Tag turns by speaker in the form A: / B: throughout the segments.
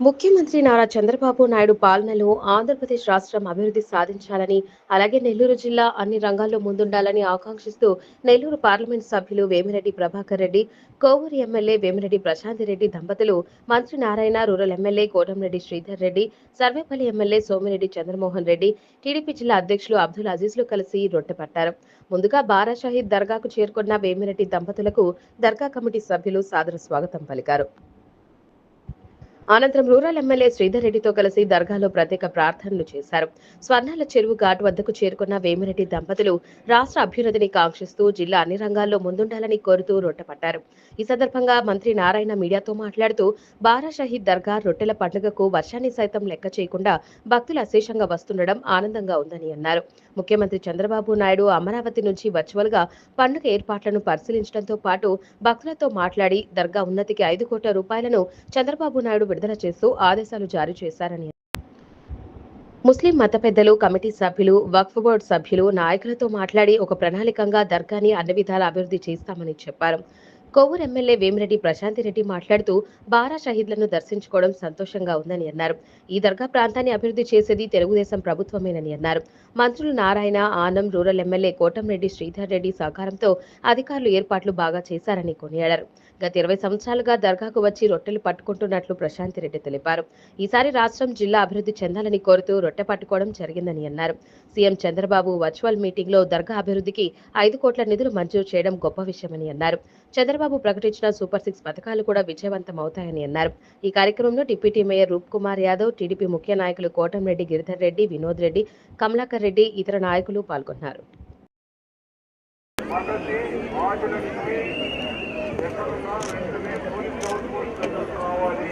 A: ముఖ్యమంత్రి నారా చంద్రబాబు నాయుడు పాలనలో ఆంధ్రప్రదేశ్ రాష్ట్రం అభివృద్ధి సాధించాలని అలాగే నెల్లూరు జిల్లా అన్ని రంగాల్లో ముందుండాలని ఆకాంక్షిస్తూ నెల్లూరు పార్లమెంట్ సభ్యులు వేమిరెడ్డి ప్రభాకర్ రెడ్డి కోవూరు ఎమ్మెల్యే వేమిరెడ్డి ప్రశాంత్ రెడ్డి దంపతులు మంత్రి Narayana rural MLA Kotamreddy Sridhar Reddy Sarvepalli MLA Somireddy Chandramohan Reddy TDP జిల్లా అధ్యక్షులు అబ్దుల్ అజీజ్లు కలిసి రొట్టెపట్టారు. ముందుగా బారా దర్గాకు చేరుకున్న వేమిరెడ్డి దంపతులకు దర్గా కమిటీ సభ్యులు సాదర స్వాగతం పలికారు. అనంతరం రూరల్ ఎమ్మెల్యే శ్రీధర్ రెడ్డితో కలిసి దర్గాలో ప్రత్యేక ప్రార్థనలు చేశారు. స్వర్ణాల చెరువు ఘాట్ వద్దకు చేరుకున్న వేమిరెడ్డి దంపతులు రాష్ట్ర అభ్యున్నతిని కాంక్షిస్తూ జిల్లా అన్ని రంగాల్లో ముందుండాలని కోరుతూ రొట్టెపట్టారు. ఈ సందర్భంగా మంత్రి నారాయణ మీడియాతో మాట్లాడుతూ బారా షహీద్ దర్గా రొట్టెల పండుగకు వర్షాన్ని సైతం లెక్క చేయకుండా భక్తులు అశేషంగా వస్తుండడం ఆనందంగా ఉందని అన్నారు. ముఖ్యమంత్రి చంద్రబాబు నాయుడు అమరావతి నుంచి వర్చువల్గా పండుగ ఏర్పాట్లను పరిశీలించడంతో పాటు భక్తులతో మాట్లాడి దర్గా ఉన్నతికి ఐదు కోట్ల రూపాయలను చంద్రబాబు నాయుడు విడుదల చేస్తూ ఆదేశాలు జారీ చేశారని ముస్లిం మత పెద్దలు కమిటీ సభ్యులు వక్ఫ్ బోర్డు సభ్యులు నాయకులతో మాట్లాడి ఒక ప్రణాళికంగా దర్గాని అన్ని విధాల అభివృద్ధి చేస్తామని చెప్పారు. కొవ్వూరు ఎమ్మెల్యే వేమిరెడ్డి ప్రశాంతి రెడ్డి మాట్లాడుతూ బారా షహీద్లను దర్శించుకోవడం సంతోషంగా ఉందని అన్నారు. ఈ దర్గా ప్రాంతాన్ని అభివృద్ధి చేసేది తెలుగుదేశం ప్రభుత్వమేనని అన్నారు. మంత్రులు నారాయణ ఆనం రూరల్ ఎమ్మెల్యే కోటంరెడ్డి శ్రీధర్ రెడ్డి సహకారంతో అధికారులు ఏర్పాట్లు బాగా చేశారని కొనియాడారు. గత ఇరవై సంవత్సరాలుగా దర్గాకు వచ్చి రొట్టెలు పట్టుకుంటున్నట్లు ప్రశాంతి రెడ్డి తెలిపారు. ఈసారి రాష్ట్రం జిల్లా అభివృద్ధి చెందాలని కోరుతూ రొట్టె పట్టుకోవడం జరిగిందని అన్నారు. సీఎం చంద్రబాబు వర్చువల్ మీటింగ్లో దర్గా అభివృద్ధికి ఐదు కోట్ల నిధులు మంజూరు చేయడం గొప్ప విషయమని అన్నారు. చంద్రబాబు ప్రకటించిన సూపర్ సిక్స్ పథకాలు కూడా విజయవంతం అవుతాయని అన్నారు. ఈ కార్యక్రమంలో deputy mayor Roop Kumar Yadav TDP ముఖ్య నాయకులు కోటంరెడ్డి గిరిధర్ రెడ్డి వినోద్ రెడ్డి కమలాకర్ రెడ్డి ఇతర నాయకులు పాల్గొన్నారు.
B: రావాలి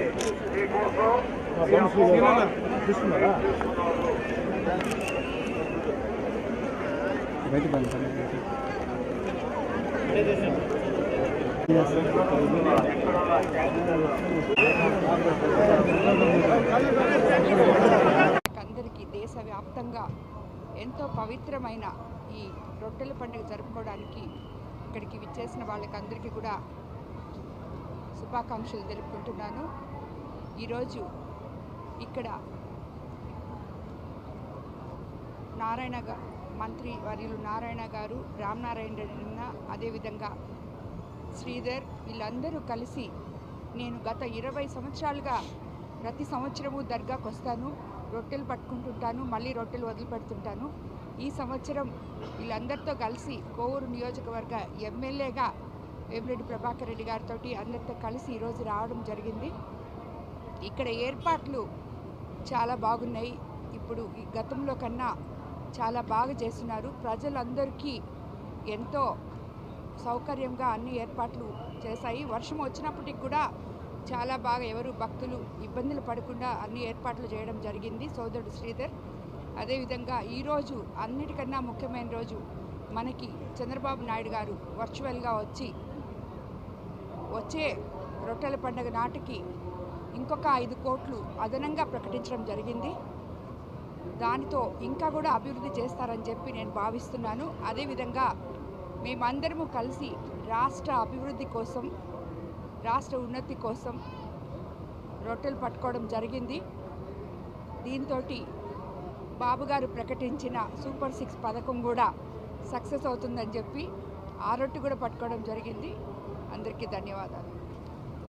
C: అందరికీ దేశవ్యాప్తంగా ఎంతో పవిత్రమైన ఈ రొట్టెల పండుగ జరుపుకోవడానికి ఇక్కడికి విచ్చేసిన వాళ్ళకందరికీ కూడా శుభాకాంక్షలు తెలుపుకుంటున్నాను. ఈరోజు ఇక్కడ నారాయణ మంత్రి వర్యులు నారాయణ గారు రామనారాయణ రెడ్డి అదేవిధంగా శ్రీధర్ వీళ్ళందరూ కలిసి నేను గత ఇరవై సంవత్సరాలుగా ప్రతి సంవత్సరము దర్గాకు వస్తాను రొట్టెలు పట్టుకుంటుంటాను మళ్ళీ రొట్టెలు వదిలిపెడుతుంటాను. ఈ సంవత్సరం వీళ్ళందరితో కలిసి కోవూరు నియోజకవర్గ ఎమ్మెల్యేగా వేమిరెడ్డి ప్రభాకర్ రెడ్డి గారితో అందరితో కలిసి ఈరోజు రావడం జరిగింది. ఇక్కడ ఏర్పాట్లు చాలా బాగున్నాయి. ఇప్పుడు ఈ గతంలో కన్నా చాలా బాగా చేస్తున్నారు. ప్రజలందరికీ ఎంతో సౌకర్యంగా అన్ని ఏర్పాట్లు చేశాయి. వర్షం వచ్చినప్పటికి కూడా చాలా బాగా ఎవరు భక్తులు ఇబ్బందులు పడకుండా అన్ని ఏర్పాట్లు చేయడం జరిగింది సోదరుడు శ్రీధర్. అదేవిధంగా ఈరోజు అన్నిటికన్నా ముఖ్యమైన రోజు మనకి చంద్రబాబు నాయుడు గారు వర్చువల్గా వచ్చి వచ్చే రొట్టెల పండుగ నాటికి ఇంకొక ఐదు కోట్లు అదనంగా ప్రకటించడం జరిగింది. దానితో ఇంకా కూడా అభివృద్ధి చేస్తారని చెప్పి నేను భావిస్తున్నాను. అదేవిధంగా మేమందరము కలిసి రాష్ట్ర అభివృద్ధి కోసం రాష్ట్ర ఉన్నతి కోసం రొట్టెలు పట్టుకోవడం జరిగింది. దీంతో బాబుగారు ప్రకటించిన సూపర్ సిక్స్ పథకం కూడా సక్సెస్ అవుతుందని చెప్పి ఆ రొట్టె కూడా పట్టుకోవడం జరిగింది. అందరికీ ధన్యవాదాలు.